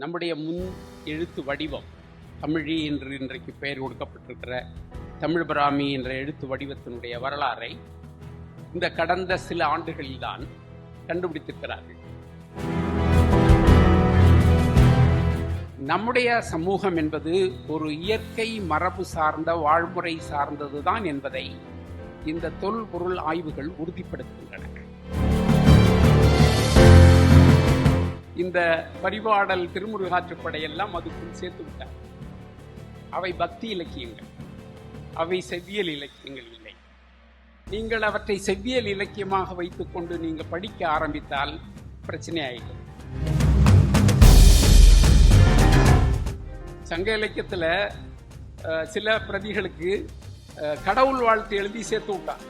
நம்முடைய முன் எழுத்து வடிவம் தமிழி என்று இன்றைக்கு பெயர் கொடுக்கப்பட்டிருக்கிற தமிழ் பிராமி என்ற எழுத்து வடிவத்தினுடைய வரலாறை இந்த கடந்த சில ஆண்டுகளில்தான் கண்டுபிடித்திருக்கிறார்கள். நம்முடைய சமூகம் என்பது ஒரு இயற்கை மரபு சார்ந்த வாழ்முறை சார்ந்ததுதான் என்பதை இந்த தொல்பொருள் ஆய்வுகள் உறுதிப்படுத்துகின்றன. இந்த பரிபாடல் திருமுருகாற்றுப்படையெல்லாம் அதுக்குள் சேர்த்து விட்டார். அவை பக்தி இலக்கியங்கள். அவை செவ்வியல் இலக்கியங்கள் இல்லை. நீங்கள் அவற்றை செவ்வியல் இலக்கியமாக வைத்துக்கொண்டு நீங்கள் படிக்க ஆரம்பித்தால் பிரச்சனை ஆயிடும். சங்க இலக்கியத்தில் சில பிரதிகளுக்கு கடவுள் வாழ்த்து எழுதி சேர்த்து விட்டான்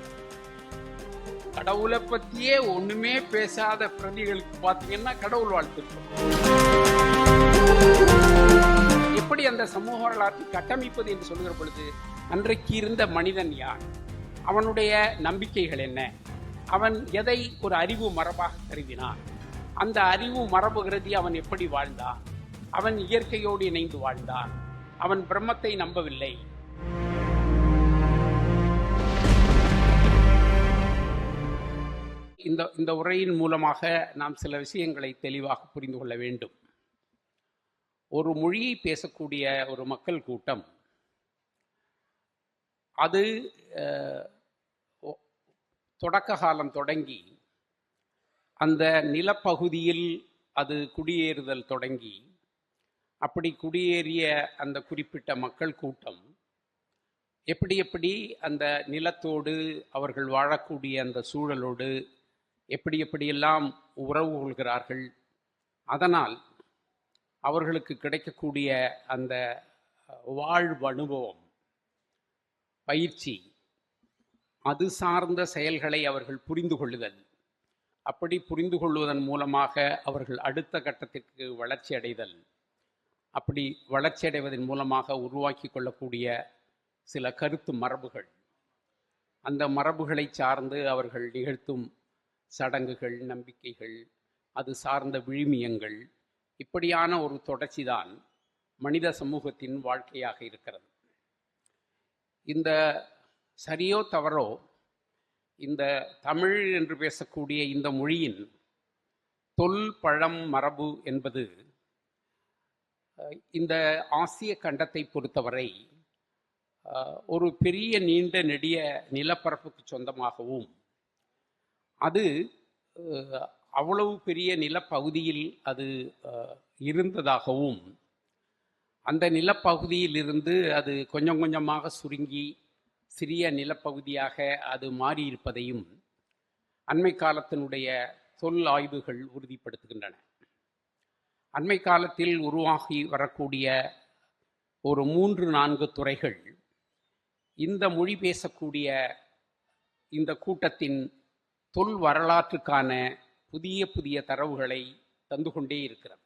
கடவுளை பத்தியே ஒண்ணுமே பேசாத பிரதிகளுக்கு பாத்தீங்கன்னா கடவுள் வாழ்த்து எப்படி அந்த சமூக வரலாற்றை கட்டமைப்பது என்று சொல்லுகிற பொழுது அன்றைக்கு இருந்த மனிதன் யார் அவனுடைய நம்பிக்கைகள் என்ன? அவன் எதை ஒரு அறிவு மரபாக கருதினான்? அந்த அறிவு மரபு கருதி அவன் எப்படி வாழ்ந்தான்? அவன் இயற்கையோடு இணைந்து வாழ்ந்தான்? அவன் பிரம்மத்தை நம்பவில்லை. இந்த இந்த உரையின் மூலமாக நாம் சில விஷயங்களை தெளிவாக புரிந்து கொள்ள வேண்டும். ஒரு மொழியை பேசக்கூடிய ஒரு மக்கள் கூட்டம் அது தொடக்க காலம் தொடங்கி அந்த நிலப்பகுதியில் அது குடியேறுதல் தொடங்கி அப்படி குடியேறிய அந்த குறிப்பிட்ட மக்கள் கூட்டம் எப்படி எப்படி அந்த நிலத்தோடு அவர்கள் வாழக்கூடிய அந்த சூழலோடு எப்படி எப்படியெல்லாம் உறவு கொள்கிறார்கள். அதனால் அவர்களுக்கு கிடைக்கக்கூடிய அந்த வாழ்வு அனுபவம் பயிற்சி அது சார்ந்த செயல்களை அவர்கள் புரிந்து கொள்ளுதல். அப்படி புரிந்து கொள்வதன் மூலமாக அவர்கள் அடுத்த கட்டத்திற்கு வளர்ச்சி அடைதல். அப்படி வளர்ச்சி அடைவதன் மூலமாக உருவாக்கி கொள்ளக்கூடிய சில கருத்து மரபுகள். அந்த மரபுகளை சார்ந்து அவர்கள் நிகழ்த்தும் சடங்குகள் நம்பிக்கைகள் அது சார்ந்த விழுமியங்கள் இப்படியான ஒரு தொடர்ச்சிதான் மனித சமூகத்தின் வாழ்க்கையாக இருக்கிறது. இந்த சரியோ தவறோ இந்த தமிழ் என்று பேசக்கூடிய இந்த மொழியின் தொல் பழம் மரபு என்பது இந்த ஆசிய கண்டத்தை பொறுத்தவரை ஒரு பெரிய நீண்ட நெடிய நிலப்பரப்புக்கு சொந்தமாகவும் அது அவ்வளவு பெரிய நிலப்பகுதியில் அது இருந்ததாகவும் அந்த நிலப்பகுதியில் இருந்து அது கொஞ்சம் கொஞ்சமாக சுருங்கி சிறிய நிலப்பகுதியாக அது மாறியிருப்பதையும் அண்மை காலத்தினுடைய சொல் ஆய்வுகள் உறுதிப்படுத்துகின்றன. அண்மை காலத்தில் உருவாகி வரக்கூடிய ஒரு மூன்று நான்கு துறைகள் இந்த மொழி பேசக்கூடிய இந்த கூட்டத்தின் தொல் வரலாற்றுக்கான புதிய புதிய தரவுகளை தந்து கொண்டே இருக்கிறது.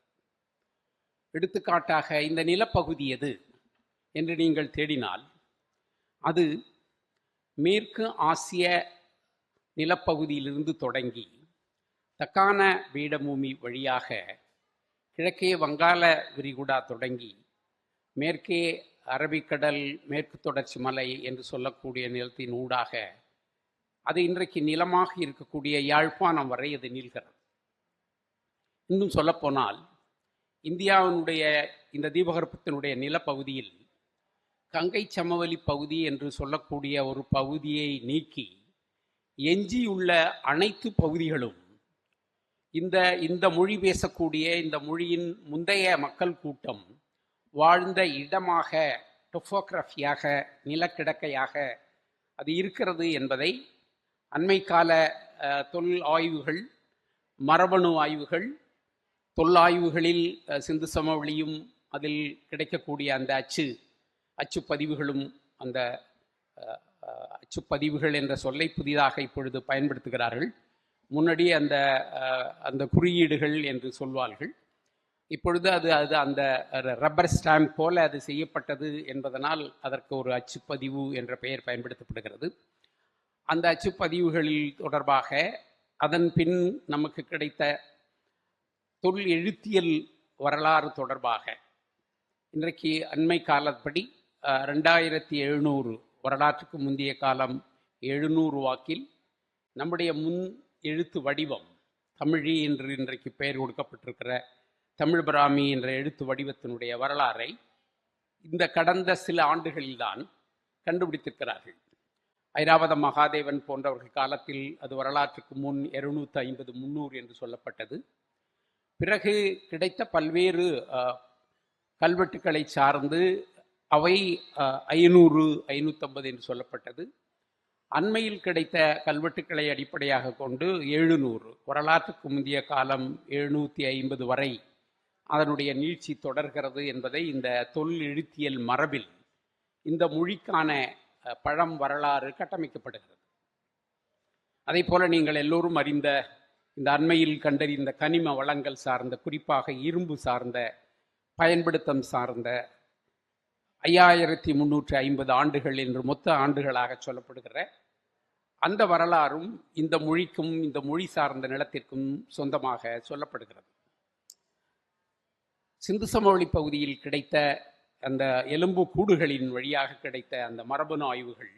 எடுத்துக்காட்டாக இந்த நிலப்பகுதி எது என்று நீங்கள் தேடினால் அது மேற்கு ஆசிய நிலப்பகுதியிலிருந்து தொடங்கி தக்கான பீடபூமி வழியாக கிழக்கே வங்காள விரிகுடா தொடங்கி மேற்கே அரபிக்கடல் மேற்கு தொடர்ச்சி மலை என்று சொல்லக்கூடிய நிலத்தின் ஊடாக அது இன்றைக்கு நிலமாக இருக்கக்கூடிய யாழ்ப்பாணம் வரை அது நீள்கிறது இன்னும் சொல்லப்போனால் இந்தியாவினுடைய இந்த தீபகற்பத்தினுடைய நிலப்பகுதியில் கங்கை சமவெளி பகுதி என்று சொல்லக்கூடிய ஒரு பகுதியை நீக்கி எஞ்சியுள்ள அனைத்து பகுதிகளும் இந்த இந்த மொழி பேசக்கூடிய இந்த மொழியின் முந்தைய மக்கள் கூட்டம் வாழ்ந்த இடமாக டொஃபோகிராஃபியாக நிலக்கிடக்கையாக அது இருக்கிறது என்பதை அண்மை கால தொல் ஆய்வுகள் மரபணு ஆய்வுகள் தொல்லாய்வுகளில் சிந்து சமவெளியும் அதில் கிடைக்கக்கூடிய அந்த அச்சு அச்சுப்பதிவுகளும் அந்த அச்சுப்பதிவுகள் என்ற சொல்லை புதிதாக இப்பொழுது பயன்படுத்துகிறார்கள். முன்னாடி அந்த அந்த குறியீடுகள் என்று சொல்வார்கள். இப்பொழுது அது அது அந்த ரப்பர் ஸ்டாம்ப் போல அது செய்யப்பட்டது என்பதனால் அதற்கு ஒரு அச்சுப்பதிவு என்ற பெயர் பயன்படுத்தப்படுகிறது. அந்த அச்சுப்பதிவுகளில் தொடர்பாக அதன் பின் நமக்கு கிடைத்த தொல் எழுத்தியல் வரலாறு தொடர்பாக இன்றைக்கு அண்மை காலப்படி ரெண்டாயிரத்தி எழுநூறு வரலாற்றுக்கு முந்தைய காலம் எழுநூறு வாக்கில் நம்முடைய முன் எழுத்து வடிவம் தமிழி என்று இன்றைக்கு பெயர் கொடுக்கப்பட்டிருக்கிற தமிழ் பிராமி என்ற எழுத்து வடிவத்தினுடைய வரலாறை இந்த கடந்த சில ஆண்டுகளில்தான் கண்டுபிடித்திருக்கிறார்கள். ஐராவத மகாதேவன் போன்றவர்கள் காலத்தில் அது வரலாற்றுக்கு முன் இருநூத்தி ஐம்பது முந்நூறு என்று சொல்லப்பட்டது. பிறகு கிடைத்த பல்வேறு கல்வெட்டுக்களை சார்ந்து அவை ஐநூறு ஐநூற்றம்பது என்று சொல்லப்பட்டது. அண்மையில் கிடைத்த கல்வெட்டுக்களை அடிப்படையாக கொண்டு எழுநூறு வரலாற்றுக்கு முந்தைய காலம் எழுநூற்றி ஐம்பது வரை அதனுடைய நீழ்ச்சி தொடர்கிறது என்பதை இந்த தொல் எழுத்தியல் மரபில் இந்த மொழிக்கான பழம் வரலாறு கட்டமைக்கப்படுகிறது. அதே போல நீங்கள் எல்லோரும் அறிந்த இந்த அண்மையில் கண்டறிந்த கனிம வளங்கள் சார்ந்த குறிப்பாக இரும்பு சார்ந்த பயன்படுத்தம் சார்ந்த ஐயாயிரத்தி முன்னூற்றி ஐம்பது ஆண்டுகள் என்று மொத்த ஆண்டுகளாக சொல்லப்படுகிற அந்த வரலாறும் இந்த மொழிக்கும் இந்த மொழி சார்ந்த நிலத்திற்கும் சொந்தமாக சொல்லப்படுகிறது. சிந்து சமவெளி பகுதியில் கிடைத்த அந்த எலும்பு கூடுகளின் வழியாக கிடைத்த அந்த மரபணு ஆய்வுகள்.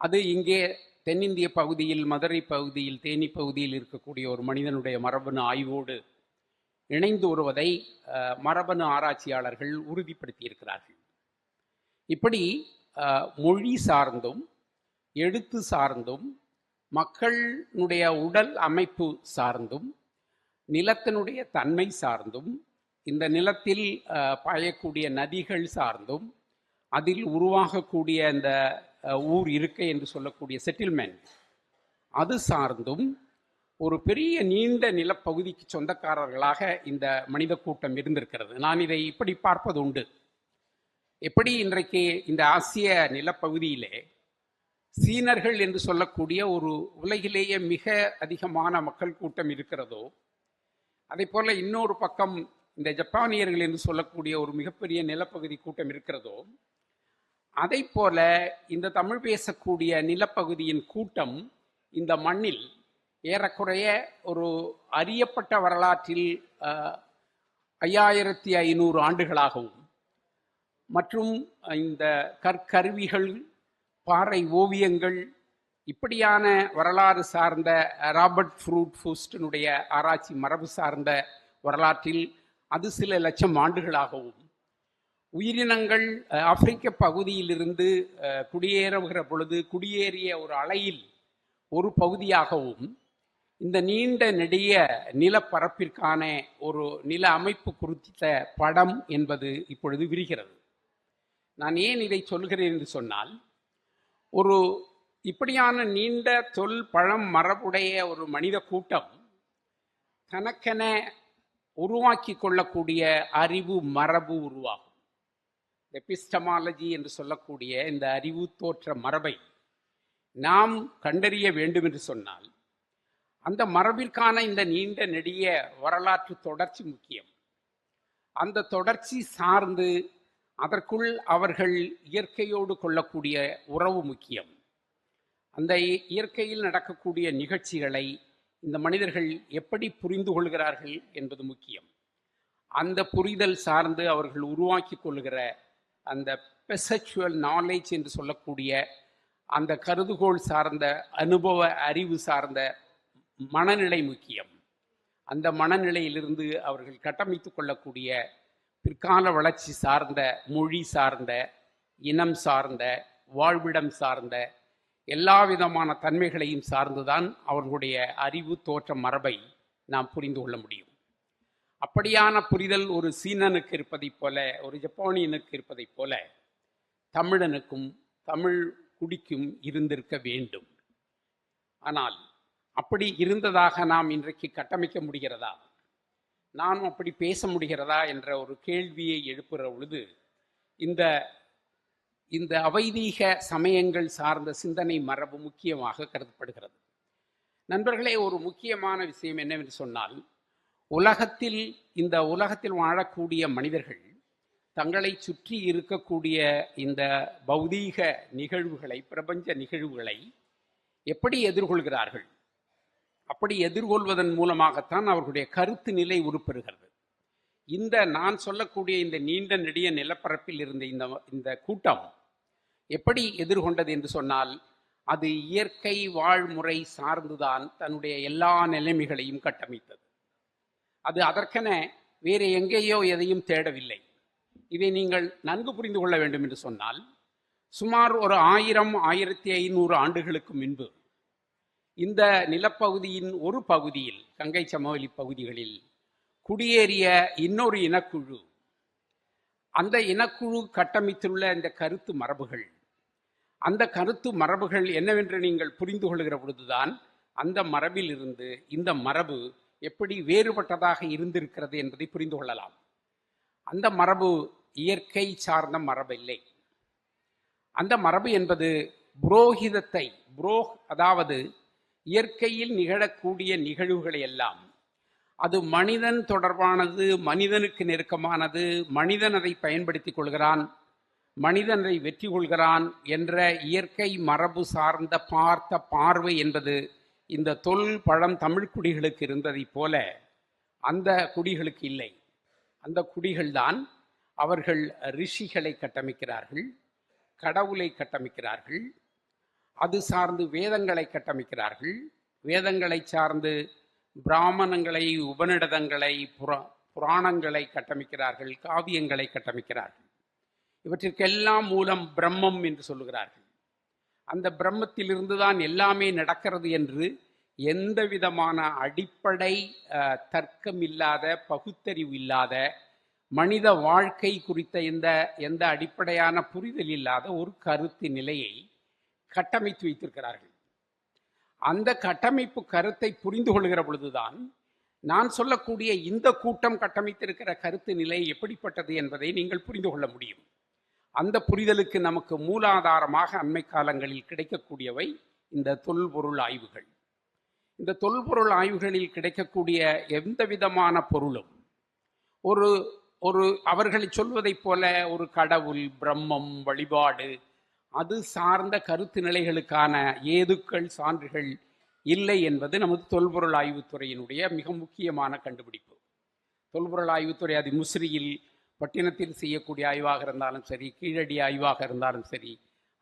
அது இங்கே தென்னிந்திய பகுதியில் மதுரை பகுதியில் தேனி பகுதியில் இருக்கக்கூடிய ஒரு மனிதனுடைய மரபணு ஆய்வோடு இணைந்து வருவதை மரபணு ஆராய்ச்சியாளர்கள் உறுதிப்படுத்தியிருக்கிறார்கள். இப்படி மொழி சார்ந்தும் எழுத்து சார்ந்தும் மக்களுடைய உடல் அமைப்பு சார்ந்தும் நிலத்தினுடைய தன்மை சார்ந்தும் இந்த நிலத்தில் பாயக்கூடிய நதிகள் சார்ந்தும் அதில் உருவாகக்கூடிய இந்த ஊர் இருக்கை என்று சொல்லக்கூடிய செட்டில்மெண்ட் அது சார்ந்தும் ஒரு பெரிய நீண்ட நிலப்பகுதிக்கு சொந்தக்காரர்களாக இந்த மனித கூட்டம் இருந்திருக்கிறது. நான் இதை இப்படி பார்ப்பது உண்டு. எப்படி இன்றைக்கு இந்த ஆசிய நிலப்பகுதியிலே சீனர்கள் என்று சொல்லக்கூடிய ஒரு உலகிலேயே மிக அதிகமான மக்கள் கூட்டம் இருக்கிறதோ அதே போல் இன்னொரு பக்கம் இந்த ஜப்பானியர்கள் என்று சொல்லக்கூடிய ஒரு மிகப்பெரிய நிலப்பகுதி கூட்டம் இருக்கிறதோ அதை போல இந்த தமிழ் பேசக்கூடிய நிலப்பகுதியின் கூட்டம் இந்த மண்ணில் ஏறக்குறைய ஒரு அறியப்பட்ட வரலாற்றில் ஐயாயிரத்தி ஐநூறு ஆண்டுகளாகவும் மற்றும் இந்த கற்கருவிகள் பாறை ஓவியங்கள் இப்படியான வரலாறு சார்ந்த ராபர்ட் ஃப்ரூட் ஃபூஸ்டனுடைய ஆராய்ச்சி மரபு சார்ந்த வரலாற்றில் அது சில லட்சம் ஆண்டுகளாகவும். உயிரினங்கள் ஆப்பிரிக்க பகுதியிலிருந்து குடியேறுகிற பொழுது குடியேறிய ஒரு அலையில் ஒரு பகுதியாகவும் இந்த நீண்ட நெடிய நிலப்பரப்பிற்கான ஒரு நில அமைப்பு குறித்த படம் என்பது இப்பொழுது விரிகிறது. நான் ஏன் இதை சொல்கிறேன் என்று சொன்னால் ஒரு இப்படியான நீண்ட தொல் பழம் மரபுடைய ஒரு மனித கூட்டம் தனக்கென உருவாக்கி கொள்ளக்கூடிய அறிவு மரபு உருவாகும். எபிஸ்டமாலஜி என்று சொல்லக்கூடிய இந்த அறிவு தோற்ற மரபை நாம் கண்டறிய வேண்டும் என்று சொன்னால் அந்த மரபிற்கான இந்த நீண்ட நெடிய வரலாற்று தொடர்ச்சி முக்கியம். அந்த தொடர்ச்சி சார்ந்து அதற்குள் அவர்கள் இயற்கையோடு கொள்ளக்கூடிய உறவு முக்கியம். அந்த இயற்கையில் நடக்கக்கூடிய நிகழ்ச்சிகளை இந்த மனிதர்கள் எப்படி புரிந்து கொள்கிறார்கள் என்பது முக்கியம். அந்த புரிதல் சார்ந்து அவர்கள் உருவாக்கி கொள்கிற அந்த பெசச்சுவல் நாலேஜ் என்று சொல்லக்கூடிய அந்த கருதுகோள் சார்ந்த அனுபவ அறிவு சார்ந்த மனநிலை முக்கியம். அந்த மனநிலையிலிருந்து அவர்கள் கட்டமைத்து கொள்ளக்கூடிய பிற்கால வளர்ச்சி சார்ந்த மொழி சார்ந்த இனம் சார்ந்த வாழ்விடம் சார்ந்த எல்லா விதமான தன்மைகளையும் சார்ந்துதான் அவர்களுடைய அறிவு தோற்ற மரபை நாம் புரிந்து கொள்ள முடியும். அப்படியான புரிதல் ஒரு சீனனுக்கு இருப்பதைப் போல ஒரு ஜப்பானியனுக்கு இருப்பதைப் போல தமிழனுக்கும் தமிழ் குடிக்கும் இருந்திருக்க வேண்டும். ஆனால் அப்படி இருந்ததாக நாம் இன்றைக்கு கட்டமைக்க முடிகிறதா? நாம் அப்படி பேச முடிகிறதா? என்ற ஒரு கேள்வியை எழுப்புகிற பொழுது இந்த இந்த அவைதீக சமயங்கள் சார்ந்த சிந்தனை மரபு முக்கியமாக கருதப்படுகிறது. நண்பர்களே ஒரு முக்கியமான விஷயம் என்னவென்று சொன்னால் உலகத்தில் இந்த உலகத்தில் வாழக்கூடிய மனிதர்கள் தங்களை சுற்றி இருக்கக்கூடிய இந்த பௌதீக நிகழ்வுகளை பிரபஞ்ச நிகழ்வுகளை எப்படி எதிர்கொள்கிறார்கள்? அப்படி எதிர்கொள்வதன் மூலமாகத்தான் அவர்களுடைய கருத்து நிலை உருப்பெறுகிறது. இந்த நான் சொல்லக்கூடிய இந்த நீண்ட நெடிய நிலப்பரப்பில் இருந்த இந்த இந்த கூட்டம் எப்படி எதிர்கொண்டது என்று சொன்னால் அது இயற்கை வாழ்முறை சார்ந்துதான் தன்னுடைய எல்லா நிலைமைகளையும் கட்டமைத்தது. அது அதற்கென வேறு எங்கேயோ எதையும் தேடவில்லை. இதை நீங்கள் நன்கு புரிந்து கொள்ள வேண்டும் என்று சொன்னால் சுமார் ஒரு ஆயிரம் ஆயிரத்தி ஐநூறு ஆண்டுகளுக்கு முன்பு இந்த நிலப்பகுதியின் ஒரு பகுதியில் கங்கை சமவெளி பகுதிகளில் குடியேறிய இன்னொரு இனக்குழு அந்த இனக்குழு கட்டமைத்துள்ள இந்த கருத்து மரபுகள் அந்த கருத்து மரபுகள் என்னவென்று நீங்கள் புரிந்து கொள்கிற பொழுதுதான் அந்த மரபிலிருந்து இந்த மரபு எப்படி வேறுபட்டதாக இருந்திருக்கிறது என்பதை புரிந்து கொள்ளலாம். அந்த மரபு இயற்கை சார்ந்த மரபு இல்லை அந்த மரபு என்பது புரோகிதத்தை புரோக் அதாவது இயற்கையில் நிகழக்கூடிய நிகழ்வுகளை எல்லாம் அது மனிதன் தொடர்பானது மனிதனுக்கு நெருக்கமானது மனிதன் அதை பயன்படுத்தி கொள்கிறான். மனிதனை வெற்றி கொள்கிறான் என்ற இயற்கை மரபு சார்ந்த பார்த்த பார்வை என்பது இந்த தொல் பழம் தமிழ் குடிகளுக்கு இருந்ததைப் போல அந்த குடிகளுக்கு இல்லை. அந்த குடிகள்தான் அவர்கள் ரிஷிகளை கட்டமைக்கிறார்கள் கடவுளை கட்டமைக்கிறார்கள் அது சார்ந்து வேதங்களை கட்டமைக்கிறார்கள். வேதங்களை சார்ந்து பிராமணங்களை உபநிடதங்களை புரா புராணங்களை கட்டமைக்கிறார்கள் காவியங்களை கட்டமைக்கிறார்கள். இவற்றிற்கெல்லாம் மூலம் பிரம்மம் என்று சொல்லுகிறார்கள். அந்த பிரம்மத்திலிருந்து தான் எல்லாமே நடக்கிறது என்று எந்த விதமான அடிப்படை தர்க்கம் இல்லாத பகுத்தறிவு இல்லாத மனித வாழ்க்கை குறித்த எந்த எந்த அடிப்படையான புரிதல் இல்லாத ஒரு கருத்து நிலையை கட்டமைத்து வைத்திருக்கிறார்கள். அந்த கட்டமைப்பு கருத்தை புரிந்து கொள்கிற பொழுதுதான் நான் சொல்லக்கூடிய இந்த கூட்டம் கட்டமைத்திருக்கிற கருத்து நிலை எப்படிப்பட்டது என்பதை நீங்கள் புரிந்து கொள்ள முடியும். அந்த புரிதலுக்கு நமக்கு மூலாதாரமாக அண்மை காலங்களில் கிடைக்கக்கூடியவை இந்த தொல்பொருள் ஆய்வுகள். இந்த தொல்பொருள் ஆய்வுகளில் கிடைக்கக்கூடிய எந்த விதமான பொருளும் ஒரு ஒரு அவர்களை சொல்வதைப் போல ஒரு கடவுள் பிரம்மம் வழிபாடு அது சார்ந்த கருத்து நிலைகளுக்கான ஏதுக்கள் சான்றுகள் இல்லை என்பது நமது தொல்பொருள் ஆய்வுத்துறையினுடைய மிக முக்கியமான கண்டுபிடிப்பு. தொல்பொருள் ஆய்வுத்துறை அது முசிறியில் பட்டினத்தில் செய்யக்கூடிய ஆய்வாக இருந்தாலும் சரி கீழடி ஆய்வாக இருந்தாலும் சரி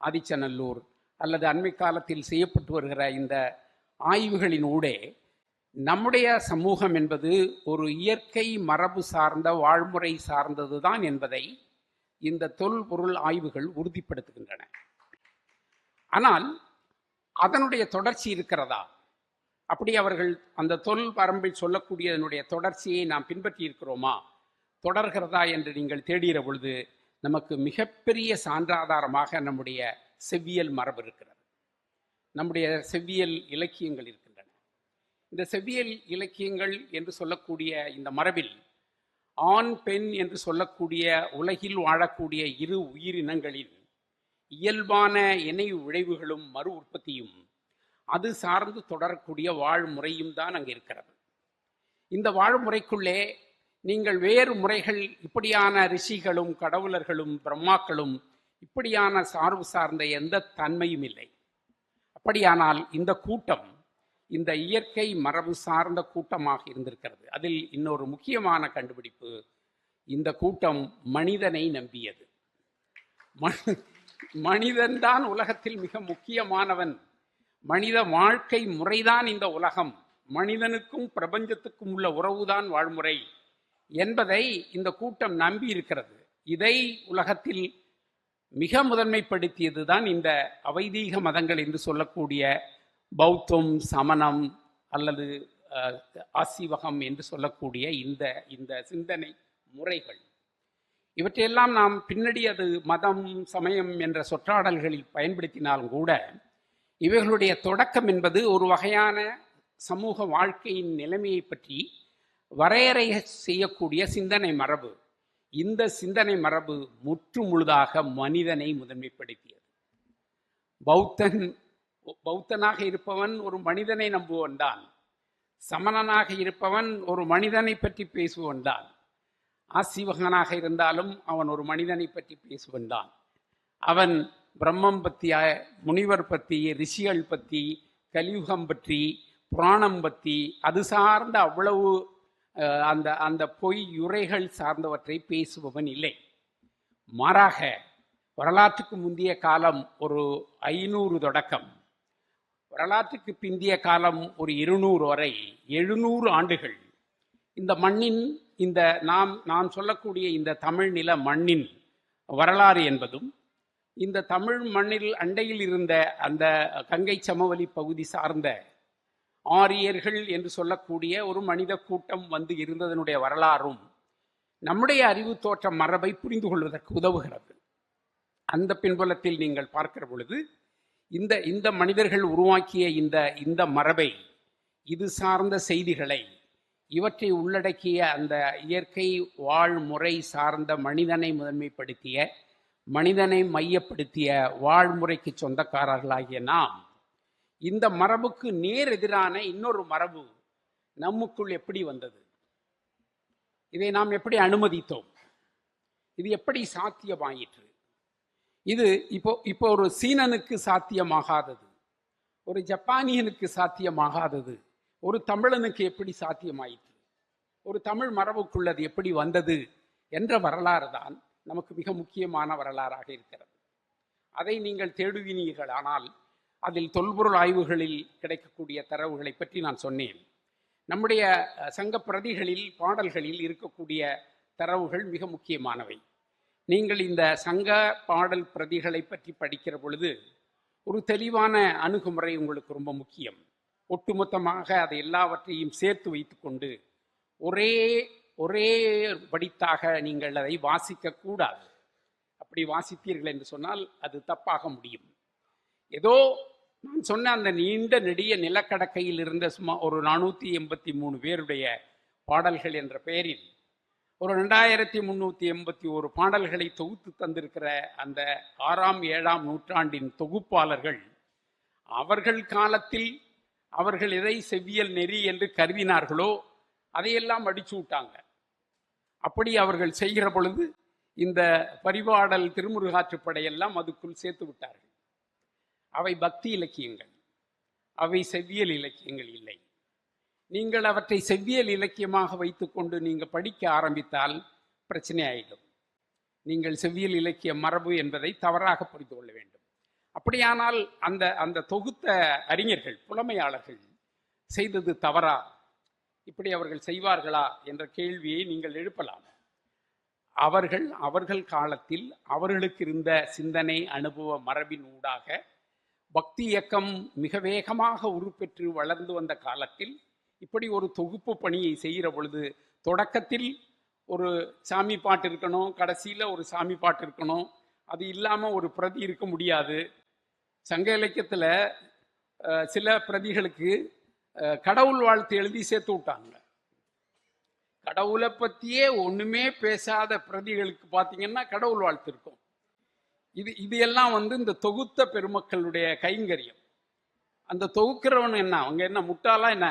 ஆதிச்சநல்லூர் அல்லது அண்மை காலத்தில் செய்யப்பட்டு வருகிற இந்த ஆய்வுகளின் ஊடே நம்முடைய சமூகம் என்பது ஒரு இயற்கை மரபு சார்ந்த வாழ்முறை சார்ந்ததுதான் என்பதை இந்த தொல்பொருள் ஆய்வுகள் உறுதிப்படுத்துகின்றன. ஆனால் அதனுடைய தொடர்ச்சி இருக்கிறதா? அப்படி அவர்கள் அந்த தொல் பரம்பில் சொல்லக்கூடியதனுடைய தொடர்ச்சியை நாம் பின்பற்றி இருக்கிறோமா? தொடர்கிறதா என்று நீங்கள் தேடுகிற பொழுது நமக்கு மிகப்பெரிய சான்றாதாரமாக நம்முடைய செவ்வியல் மரபு இருக்கிறது. நம்முடைய செவ்வியல் இலக்கியங்கள் இருக்கின்றன. இந்த செவ்வியல் இலக்கியங்கள் என்று சொல்லக்கூடிய இந்த மரபில் ஆண் பெண் என்று சொல்லக்கூடிய உலகில் வாழக்கூடிய இரு உயிரினங்களின் இயல்பான இணை விளைவுகளும் மறு உற்பத்தியும் அது சார்ந்து தொடரக்கூடிய வாழ்முறையும் தான் அங்கே இருக்கிறது. இந்த வாழ்முறைக்குள்ளே நீங்கள் வேறு முறைகள் இப்படியான ரிஷிகளும் கடவுளர்களும் பிரம்மாக்களும் இப்படியான சார்பு சார்ந்த எந்த தன்மையும் இல்லை. அப்படியானால் இந்த கூட்டம் இந்த இயற்கை மரபு சார்ந்த கூட்டமாக இருந்திருக்கிறது. அதில் இன்னொரு முக்கியமான கண்டுபிடிப்பு இந்த கூட்டம் மனிதனை நம்பியது. மனிதன்தான் உலகத்தில் மிக முக்கியமானவன். மனித வாழ்க்கை முறைதான் இந்த உலகம். மனிதனுக்கும் பிரபஞ்சத்துக்கும் உள்ள உறவுதான் வாழ்முறை. என்பதை இந்த கூட்டம் நம்பி இருக்கிறது. இதை உலகத்தில் மிக முதன்மைப்படுத்தியது தான் இந்த அவைதீக மதங்கள் என்று சொல்லக்கூடிய பௌத்தம் சமணம் அல்லது ஆசிவகம் என்று சொல்லக்கூடிய இந்த இந்த சிந்தனை முறைகள். இவற்றையெல்லாம் நாம் பின்னாடி அது மதம் சமயம் என்ற சொற்றாடல்களில் பயன்படுத்தினாலும் கூட இவைகளுடைய தொடக்கம் என்பது ஒரு வகையான சமூக வாழ்க்கையின் நிலைமையை பற்றி வரையறை செய்யக்கூடிய சிந்தனை மரபு. இந்த சிந்தனை மரபு முற்று முழுதாக மனிதனை முதன்மைப்படுத்தியது. பௌத்தன் பௌத்தனாக இருப்பவன் ஒரு மனிதனை நம்புவன் தான் சமணனாக இருப்பவன் ஒரு மனிதனை பற்றி பேசுவன் தான் ஆசிவகனாக இருந்தாலும் அவன் ஒரு மனிதனை பற்றி பேசுவன் தான் அவன் பிரம்மம் பற்றிய முனிவர் பற்றி ரிஷிகள் பற்றி கலியுகம் பற்றி புராணம் பற்றி அது சார்ந்த அவ்வளவு அந்த அந்த பொய் யுரைகள் சார்ந்தவற்றை பேசுபவன் இல்லை. மாறாக வரலாற்றுக்கு முந்தைய காலம் ஒரு ஐநூறு தொடக்கம். வரலாற்றுக்கு பிந்திய காலம் ஒரு இருநூறு வரை எழுநூறு ஆண்டுகள். இந்த மண்ணின் இந்த நாம் நான் சொல்லக்கூடிய இந்த தமிழ் நில மண்ணின் வரலாறு என்பதும் இந்த தமிழ் மண்ணில் அண்டையில் இருந்த அந்த கங்கை சமவெளி பகுதி சார்ந்த ஆரியர்கள் என்று சொல்லக்கூடிய ஒரு மனித கூட்டம் வந்து இருந்ததனுடைய வரலாறும் நம்முடைய அறிவு தோற்ற மரபை புரிந்து கொள்வதற்கு உதவுகிறது. அந்த பின்புலத்தில் நீங்கள் பார்க்கிற பொழுது இந்த இந்த மனிதர்கள் உருவாக்கிய இந்த இந்த மரபை இது சார்ந்த செய்திகளை இவற்றை உள்ளடக்கிய அந்த இயற்கை வாழ்முறை சார்ந்த மனிதனை முதன்மைப்படுத்திய மனிதனை மையப்படுத்திய வாழ்முறைக்கு சொந்தக்காரர்களாகிய நாம் இந்த மரபுக்கு நேர் எதிரான இன்னொரு மரபு நமக்குள் எப்படி வந்தது? இதை நாம் எப்படி அனுமதித்தோம்? இது எப்படி சாத்தியமாயிற்று? இது இப்போ இப்போ ஒரு சீனனுக்கு சாத்தியமாகாதது. ஒரு ஜப்பானியனுக்கு சாத்தியமாகாதது. ஒரு தமிழனுக்கு எப்படி சாத்தியமாயிற்று? ஒரு தமிழ் மரபுக்குள்ளது எப்படி வந்தது என்ற வரலாறு தான் நமக்கு மிக முக்கியமான வரலாறாக இருக்கிறது. அதை நீங்கள் தேடுவினீர்கள் ஆனால் அதில் தொல்பொருள் ஆய்வுகளில் கிடைக்கக்கூடிய தரவுகளை பற்றி நான் சொன்னேன். நம்முடைய சங்க பிரதிகளில் பாடல்களில் இருக்கக்கூடிய தரவுகள் மிக முக்கியமானவை. நீங்கள் இந்த சங்க பாடல் பிரதிகளை பற்றி படிக்கிற பொழுது ஒரு தெளிவான அணுகுமுறை உங்களுக்கு ரொம்ப முக்கியம். ஒட்டுமொத்தமாக அதை எல்லாவற்றையும் சேர்த்து வைத்துக்கொண்டு ஒரே ஒரே படித்தாக நீங்கள் அதை வாசிக்கக்கூடாது அப்படி வாசித்தீர்கள் என்று சொன்னால் அது தப்பாக முடியும். ஏதோ நான் சொன்ன அந்த நீண்ட நெடிய நிலக்கடக்கையில் இருந்த சும்மா ஒரு நானூற்றி எண்பத்தி மூணு பேருடைய பாடல்கள் என்ற பெயரில் ஒரு ரெண்டாயிரத்தி முந்நூற்றி எண்பத்தி ஒரு பாடல்களை தொகுத்து தந்திருக்கிற அந்த ஆறாம் ஏழாம் நூற்றாண்டின் தொகுப்பாளர்கள் அவர்கள் காலத்தில் அவர்கள் எதை செவ்வியல் நெறி என்று கருதினார்களோ அதையெல்லாம் அடிச்சு விட்டாங்க. அப்படி அவர்கள் செய்கிற பொழுது இந்த பரிபாடல் திருமுருகாற்றுப்படையெல்லாம் அதுக்குள் சேர்த்து விட்டார்கள். அவை பக்தி இலக்கியங்கள். அவை செவ்வியல் இலக்கியங்கள் இல்லை. நீங்கள் அவற்றை செவ்வியல் இலக்கியமாக வைத்துக்கொண்டு நீங்கள் படிக்க ஆரம்பித்தால் பிரச்சனை ஆயிடும். நீங்கள் செவ்வியல் இலக்கிய மரபு என்பதை தவறாக புரிந்து கொள்ள வேண்டும். அப்படியானால் அந்த அந்த தொகுத்த அறிஞர்கள் புலமையாளர்கள் செய்தது தவறா? இப்படி அவர்கள் செய்வார்களா என்ற கேள்வியை நீங்கள் எழுப்பலாம். அவர்கள் அவர்கள் காலத்தில் அவர்களுக்கு இருந்த சிந்தனை அனுபவ மரபின் ஊடாக பக்தி இயக்கம் மிக வேகமாக உருப்பெற்று வளர்ந்து வந்த காலத்தில் இப்படி ஒரு தொகுப்பு பணியை செய்கிற பொழுது தொடக்கத்தில் ஒரு சாமி பாட்டு இருக்கணும் கடைசியில் ஒரு சாமி பாட்டு இருக்கணும். அது இல்லாமல் ஒரு பிரதி இருக்க முடியாது. சங்க இலக்கியத்தில் சில பிரதிகளுக்கு கடவுள் வாழ்த்து எழுதி சேர்த்து விட்டாங்க. கடவுளை பற்றியே ஒன்றுமே பேசாத பிரதிகளுக்கு பார்த்தீங்கன்னா கடவுள் வாழ்த்து இருக்கும். இது இது எல்லாம் வந்து இந்த தொகுத்த பெருமக்களுடைய கைங்கரியம். அந்த தொகுக்கிறவன் என்ன? அவங்க என்ன முட்டாளா என்ன?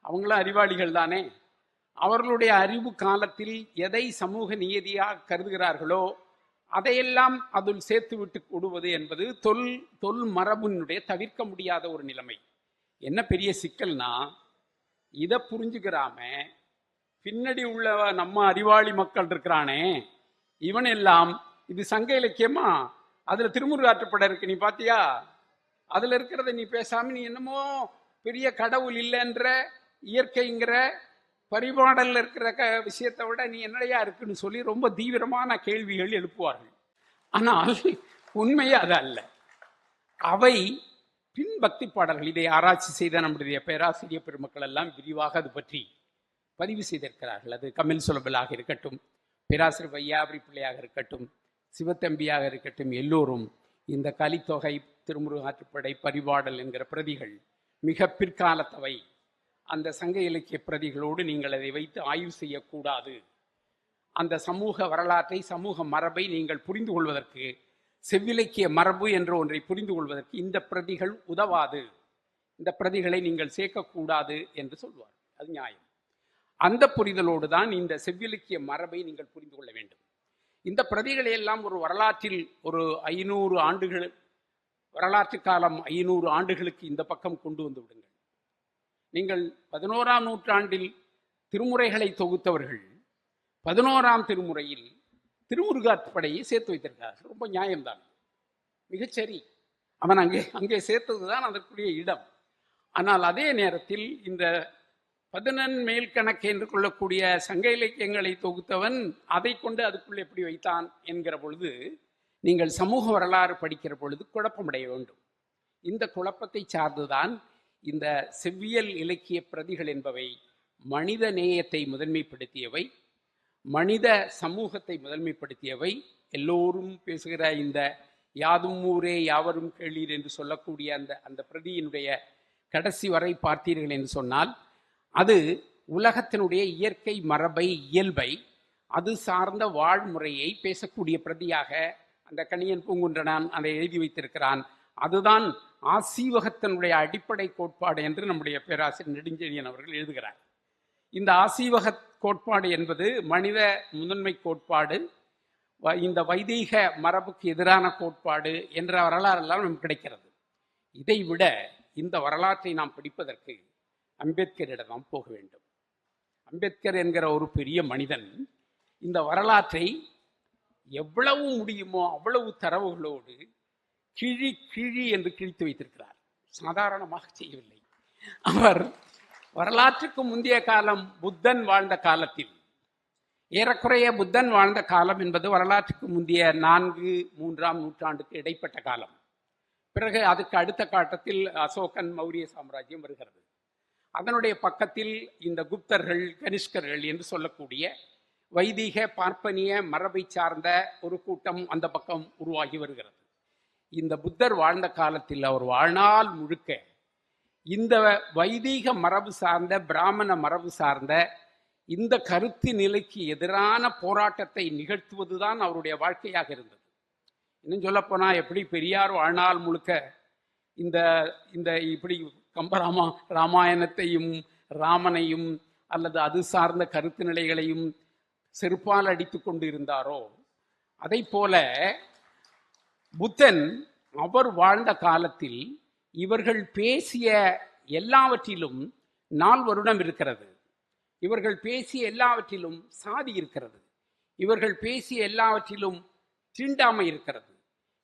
அவங்களும் அறிவாளிகள் தானே? அவர்களுடைய அறிவு காலத்தில் எதை சமூக நியதியாக கருதுகிறார்களோ அதையெல்லாம் அதில் சேர்த்து விட்டு கொடுவது என்பது தொல் தொல் மரபினுடைய தவிர்க்க முடியாத ஒரு நிலைமை. என்ன பெரிய சிக்கல்னா இதை புரிஞ்சுக்கிறாம பின்னாடி உள்ள நம்ம அறிவாளி மக்கள் இருக்கிறானே இவன் எல்லாம் இது சங்க இலக்கியமா? அதுல திருமுருகாற்றுப்படம் இருக்கு நீ பாத்தியா? அதுல இருக்கிறத நீ பேசாம நீ என்னமோ பெரிய கடவுள் இல்லைன்ற இயற்கைங்கிற பரிபாடல்ல இருக்கிற க விஷயத்தை விட நீ என்னடையா இருக்குன்னு சொல்லி ரொம்ப தீவிரமான கேள்விகள் எழுப்புவார்கள். ஆனால் உண்மையே அது அல்ல. அவை பின் பக்தி பாடல்கள். இதை ஆராய்ச்சி செய்த நம்முடைய பேராசிரியர் பெருமக்கள் எல்லாம் விரிவாக அது பற்றி பதிவு செய்திருக்கிறார்கள். அது கமில் சுலபலாக இருக்கட்டும் பேராசிரியர் வையாபுரி பிள்ளையாக இருக்கட்டும் சிவத்தம்பியாக இருக்கட்டும் எல்லோரும் இந்த கலித்தொகை திருமுருகாற்றுப்படை பரிபாடல் என்கிற பிரதிகள் மிக பிற்காலத்தவை. அந்த சங்க இலக்கிய பிரதிகளோடு நீங்கள் அதை வைத்து ஆய்வு செய்யக்கூடாது. அந்த சமூக வரலாற்றை சமூக மரபை நீங்கள் புரிந்து கொள்வதற்கு செவ்விலக்கிய மரபு என்ற ஒன்றை புரிந்து கொள்வதற்கு இந்த பிரதிகள் உதவாது. இந்த பிரதிகளை நீங்கள் சேர்க்கக்கூடாது என்று சொல்வார். அது நியாயம். அந்த புரிதலோடு தான் இந்த செவ்விலக்கிய மரபை நீங்கள் புரிந்து கொள்ள வேண்டும். இந்த பிரதிகளை எல்லாம் ஒரு வரலாற்றில் ஒரு ஐநூறு ஆண்டுகள் வரலாற்று காலம் ஐநூறு ஆண்டுகளுக்கு இந்த பக்கம் கொண்டு வந்து விடுங்கள். நீங்கள் பதினோராம் நூற்றாண்டில் திருமுறைகளை தொகுத்தவர்கள் பதினோராம் திருமுறையில் திருமுருகாற்படையை சேர்த்து வைத்திருக்கிறார்கள். ரொம்ப நியாயம்தான். மிகச்சரி அவன் அங்கே அங்கே சேர்த்ததுதான் அதற்குரிய இடம். ஆனால் அதே நேரத்தில் இந்த பதினெண் மேல் கணக்கு என்று கொள்ளக்கூடிய சங்க இலக்கியங்களை தொகுத்தவன் அதை கொண்டு அதுக்குள் எப்படி வைத்தான் என்கிற பொழுது நீங்கள் சமூக வரலாறு படிக்கிற பொழுது குழப்பமடைய வேண்டும். இந்த குழப்பத்தை சார்ந்துதான் இந்த செவ்வியல் இலக்கிய பிரதிகள் என்பவை மனித நேயத்தை முதன்மைப்படுத்தியவை மனித சமூகத்தை முதன்மைப்படுத்தியவை. எல்லோரும் பேசுகிற இந்த யாதும் ஊரே யாவரும் கேளீர் என்று சொல்லக்கூடிய அந்த அந்த பிரதியினுடைய கடைசி வரை பார்த்தீர்கள் என்று சொன்னால் அது உலகத்தினுடைய இயற்கை மரபை இயல்பை அது சார்ந்த வாழ்முறையை பேசக்கூடிய பிரதியாக அந்த கணியன் பூங்குன்றனான் அதை எழுதி வைத்திருக்கிறான். அதுதான் ஆசீவகத்தினுடைய அடிப்படை கோட்பாடு என்று நம்முடைய பேராசிரியர் நெடுஞ்செழியன் அவர்கள் எழுதுகிறார். இந்த ஆசீவக கோட்பாடு என்பது மனித முதன்மை கோட்பாடு இந்த வைதீக மரபுக்கு எதிரான கோட்பாடு என்ற வரலாறெல்லாம் நமக்கு கிடைக்கிறது. இதைவிட இந்த வரலாற்றை நாம் படிப்பதற்கு அம்பேத்கரிடம் போக வேண்டும். அம்பேத்கர் என்கிற ஒரு பெரிய மனிதன் இந்த வரலாற்றை எவ்வளவு முடியுமோ அவ்வளவு தரவுகளோடு கிழி கிழி என்று கிழித்து வைத்திருக்கிறார். சாதாரணமாக செய்யவில்லை. அவர் வரலாற்றுக்கு முந்தைய காலம் புத்தன் வாழ்ந்த காலத்தில் ஏறக்குறைய புத்தன் வாழ்ந்த காலம் என்பது வரலாற்றுக்கு முந்தைய நான்கு மூன்றாம் நூற்றாண்டுக்கு இடைப்பட்ட காலம். பிறகு அதுக்கு அடுத்த காட்டத்தில் அசோகன் மௌரிய சாம்ராஜ்யம் வருகிறது. அதனுடைய பக்கத்தில் இந்த குப்தர்கள் கனிஷ்கர்கள் என்று சொல்லக்கூடிய வைதீக பார்ப்பனிய மரபை சார்ந்த ஒரு கூட்டம் அந்த பக்கம் உருவாகி வருகிறது. இந்த புத்தர் வாழ்ந்த காலத்தில் அவர் வாழ்நாள் முழுக்க இந்த வைதீக மரபு சார்ந்த பிராமண மரபு சார்ந்த இந்த கருத்து நிலைக்கு எதிரான போராட்டத்தை நிகழ்த்துவதுதான் அவருடைய வாழ்க்கையாக இருந்தது. இன்னும் சொல்லப்போனால் எப்படி பெரியார் வாழ்நாள் முழுக்க இந்த இந்த இப்படி கம்பராமா ராமாயணத்தையும் ராமனையும் அல்லது அது சார்ந்த கருத்து நிலைகளையும் செருப்பால் அடித்து கொண்டு இருந்தாரோ அதை போல புத்தன் அவர் வாழ்ந்த காலத்தில் இவர்கள் பேசிய எல்லாவற்றிலும் நாள் வருடம் இருக்கிறது. இவர்கள் பேசிய எல்லாவற்றிலும் சாதி இருக்கிறது. இவர்கள் பேசிய எல்லாவற்றிலும் தீண்டாமை இருக்கிறது.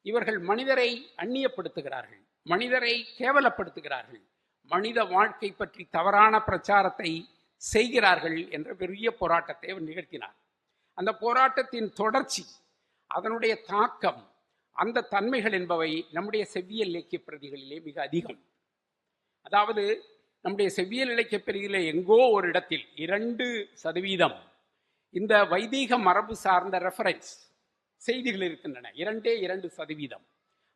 இவர்கள் மனிதரை அந்நியப்படுத்துகிறார்கள். மனிதரை கேவலப்படுத்துகிறார்கள். மனித வாழ்க்கை பற்றி தவறான பிரச்சாரத்தை செய்கிறார்கள் என்ற பெரிய போராட்டத்தை அவர் நிகழ்த்தினார் அந்த போராட்டத்தின் தொடர்ச்சி அதனுடைய தாக்கம் அந்த தன்மைகள் என்பவை நம்முடைய செவ்வியல் இலக்கிய பிரதிகளிலே மிக அதிகம். அதாவது நம்முடைய செவ்வியல் இலக்கிய பிரதியிலே எங்கோ ஒரு இடத்தில் இரண்டு சதவீதம் இந்த வைதீக மரபு சார்ந்த ரெஃபரன்ஸ் செய்திகள் இருக்கின்றன. இரண்டே இரண்டு சதவீதம்.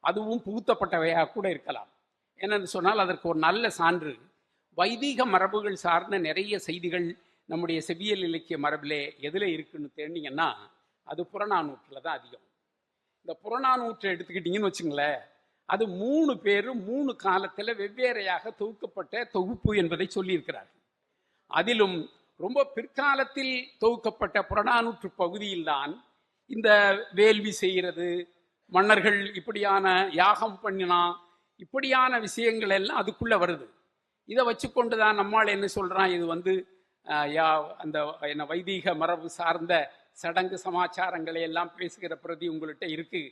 அதுவும் புகுத்தப்பட்டவையாக கூட இருக்கலாம். என்னென்னு சொன்னால் அதற்கு ஒரு நல்ல சான்று. வைதீக மரபுகள் சார்ந்த நிறைய செய்திகள் நம்முடைய செவியல் இலக்கிய மரபிலே எதில் இருக்குன்னு தேடினீங்கன்னா அது புறநானூற்றில் தான் அதிகம். இந்த புறநானூற்றை எடுத்துக்கிட்டீங்கன்னு வச்சுங்களேன் அது மூணு பேரும் மூணு காலத்தில் வெவ்வேறையாக தொகுக்கப்பட்ட தொகுப்பு என்பதை சொல்லியிருக்கிறார்கள். அதிலும் ரொம்ப பிற்காலத்தில் தொகுக்கப்பட்ட புறநானூற்று பகுதியில்தான் இந்த வேள்வி செய்கிறது மன்னர்கள் இப்படியான யாகம் பண்ணினா இப்படியான விஷயங்கள் எல்லாம் அதுக்குள்ளே வருது. இதை வச்சுக்கொண்டு தான் நம்மால் என்ன சொல்கிறான் இது வந்து யா அந்த என்ன வைதீக மரபு சார்ந்த சடங்கு சமாச்சாரங்களை எல்லாம் பேசுகிற பிரதி உங்கள்கிட்ட இருக்கு.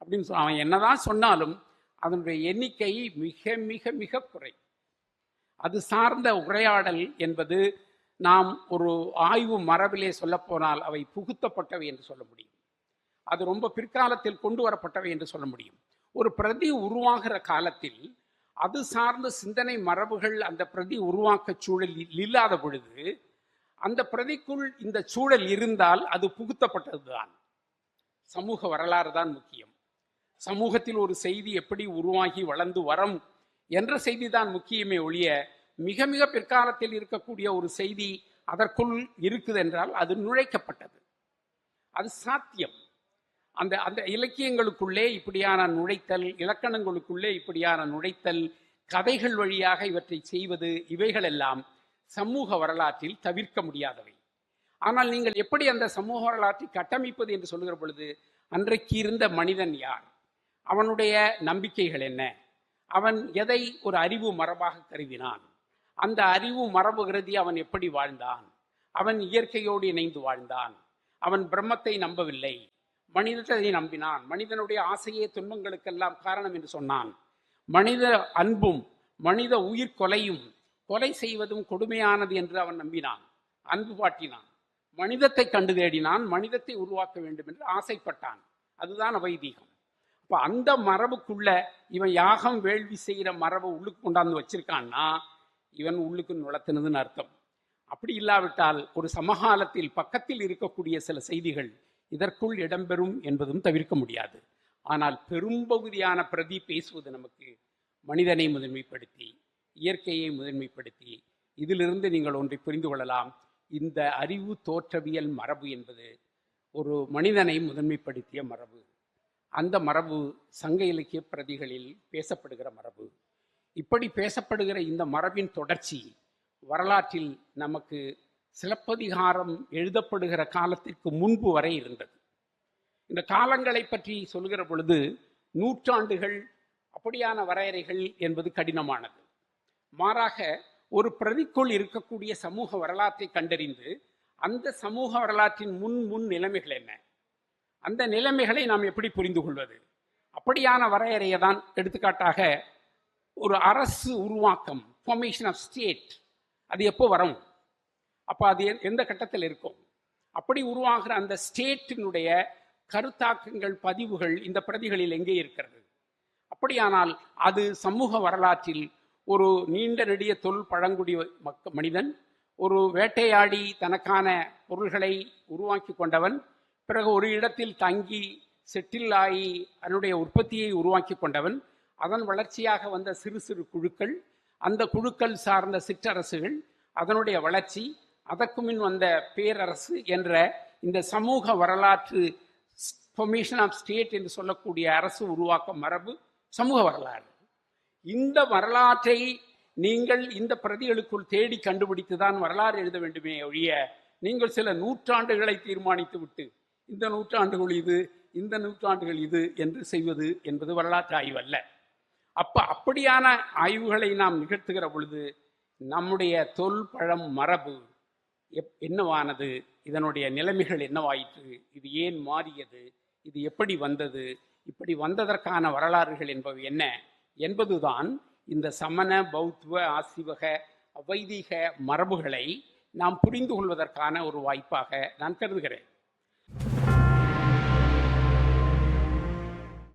அப்படின்னு சொல் அவன் என்னதான் சொன்னாலும் அதனுடைய எண்ணிக்கை மிக மிக மிக குறை. அது சார்ந்த உரையாடல் என்பது நாம் ஒரு ஆய்வு மரபிலே சொல்லப்போனால் அவை புகுத்தப்பட்டவை என்று சொல்ல முடியும். அது ரொம்ப பிற்காலத்தில் கொண்டு வரப்பட்டவை என்று சொல்ல முடியும். ஒரு பிரதி உருவாகிற காலத்தில் அது சார்ந்த சிந்தனை மரபுகள் அந்த பிரதி உருவாக்க சூழல் இல்லாத பொழுது அந்த பிரதிக்குள் இந்த சூழல் இருந்தால் அது புகுத்தப்பட்டதுதான். சமூக வரலாறு தான் முக்கியம். சமூகத்தில் ஒரு செய்தி எப்படி உருவாகி வளர்ந்து வரும் என்ற செய்தி தான் முக்கியமே ஒழிய மிக மிக பிற்காலத்தில் இருக்கக்கூடிய ஒரு செய்தி அதற்குள் இருக்குது என்றால் அது நுழைக்கப்பட்டது. அது சாத்தியம். அந்த அந்த இலக்கியங்களுக்குள்ளே இப்படியான நுழைத்தல் இலக்கணங்களுக்குள்ளே இப்படியான நுழைத்தல் கதைகள் வழியாக இவற்றை செய்வது இவைகளெல்லாம் சமூக வரலாற்றில் தவிர்க்க முடியாதவை. ஆனால் நீங்கள் எப்படி அந்த சமூக வரலாற்றை கட்டமைப்பது என்று சொல்லுகிற பொழுது அன்றைக்கு இருந்த மனிதன் யார் அவனுடைய நம்பிக்கைகள் என்ன? அவன் எதை ஒரு அறிவு மரபாக கருதினான்? அந்த அறிவு மரபு கருதி அவன் எப்படி வாழ்ந்தான்? அவன் இயற்கையோடு இணைந்து வாழ்ந்தான்? அவன் பிரம்மத்தை நம்பவில்லை. மனிதத்தை நம்பினான். மனிதனுடைய ஆசையே துன்பங்களுக்கெல்லாம் காரணம் என்று சொன்னான். மனித அன்பும் மனித உயிர் கொலையும் கொலை செய்வதும் கொடுமையானது என்று அவன் நம்பினான். அன்பு பாட்டினான். மனிதத்தை கண்டு தேடினான். மனிதத்தை உருவாக்க வேண்டும் என்று ஆசைப்பட்டான். அதுதான் வைதீகம் இப்போ அந்த மரபுக்குள்ள இவன் யாகம் வேள்வி செய்கிற மரபை உள்ளுக்கு கொண்டாந்து வச்சிருக்கான்னா இவன் உள்ளுக்கு நுழைத்தினதுன்னு அர்த்தம். அப்படி இல்லாவிட்டால் ஒரு சமகாலத்தில் பக்கத்தில் இருக்கக்கூடிய சில செய்திகள் இதற்குள் இடம்பெறும் என்பதும் தவிர்க்க முடியாது. ஆனால் பெரும்பகுதியான பிரதி பேசுவது நமக்கு மனிதனை முதன்மைப்படுத்தி இயற்கையை முதன்மைப்படுத்தி இதிலிருந்து நீங்கள் ஒன்றை புரிந்து கொள்ளலாம். இந்த அறிவு தோற்றவியல் மரபு என்பது ஒரு மனிதனை முதன்மைப்படுத்திய மரபு. அந்த மரபு சங்க இலக்கிய பிரதிகளில் பேசப்படுகிற மரபு. இப்படி பேசப்படுகிற இந்த மரபின் தொடர்ச்சி வரலாற்றில் நமக்கு சிலப்பதிகாரம் எழுதப்படுகிற காலத்திற்கு முன்பு வரை இருந்தது. இந்த காலங்களை பற்றி சொல்கிற பொழுது நூற்றாண்டுகள் அப்படியான வரையறைகள் என்பது கடினமானது. மாறாக ஒரு பிரதிக்குள் இருக்கக்கூடிய சமூக வரலாற்றை கண்டறிந்து அந்த சமூக வரலாற்றின் முன் முன் நிலைமைகள் என்ன? அந்த நிலைமைகளை நாம் எப்படி புரிந்து கொள்வது? அப்படியான வரையறையை தான் எடுத்துக்காட்டாக ஒரு அரசு உருவாக்கம் ஃபார்மேஷன் ஆஃப் ஸ்டேட் அது எப்போ வரும்? அப்போ அது எந்த கட்டத்தில் இருக்கும்? அப்படி உருவாகிற அந்த ஸ்டேட்டினுடைய கருத்தாக்கங்கள் பதிவுகள் இந்த பிரதிகளில் எங்கே இருக்கிறது? அப்படியானால் அது சமூக வரலாற்றில் ஒரு நீண்ட நெடிய தொல் பழங்குடி மக்க மனிதன் ஒரு வேட்டையாடி தனக்கான பொருள்களை உருவாக்கி கொண்டவன் பிறகு ஒரு இடத்தில் தங்கி செட்டில் ஆகி அதனுடைய உற்பத்தியை உருவாக்கி கொண்டவன் அதன் வளர்ச்சியாக வந்த சிறு சிறு குழுக்கள் அந்த குழுக்கள் சார்ந்த சிற்றரசுகள் அதனுடைய வளர்ச்சி அதற்கு முன் வந்த பேரரசு என்ற இந்த சமூக வரலாற்று ஃபார்மேஷன் ஆஃப் ஸ்டேட் என்று சொல்லக்கூடிய அரசு உருவாக்கும் மரபு சமூக வரலாறு. இந்த வரலாற்றை நீங்கள் இந்த பிரதிகளுக்குள் தேடி கண்டுபிடித்து தான் வரலாறு எழுத வேண்டுமே ஒழிய நீங்கள் சில நூற்றாண்டுகளை தீர்மானித்து விட்டு இந்த நூற்றாண்டுகள் இது இந்த நூற்றாண்டுகள் இது என்று செய்வது என்பது வரலாற்று ஆய்வு அல்ல அப்போ அப்படியான ஆய்வுகளை நாம் நிகழ்த்துகிற பொழுது நம்முடைய தொல் பழம் மரபு எப்- என்னவானது? இதனுடைய நிலைமைகள் என்னவாயிற்று? இது ஏன் மாறியது? இது எப்படி வந்தது? இப்படி வந்ததற்கான வரலாறுகள் என்பவை என்ன? என்பதுதான் இந்த சமண பௌத்துவ ஆசிவக வைதிக மரபுகளை நாம் புரிந்து கொள்வதற்கான ஒரு வாய்ப்பாக நான் கருதுகிறேன்.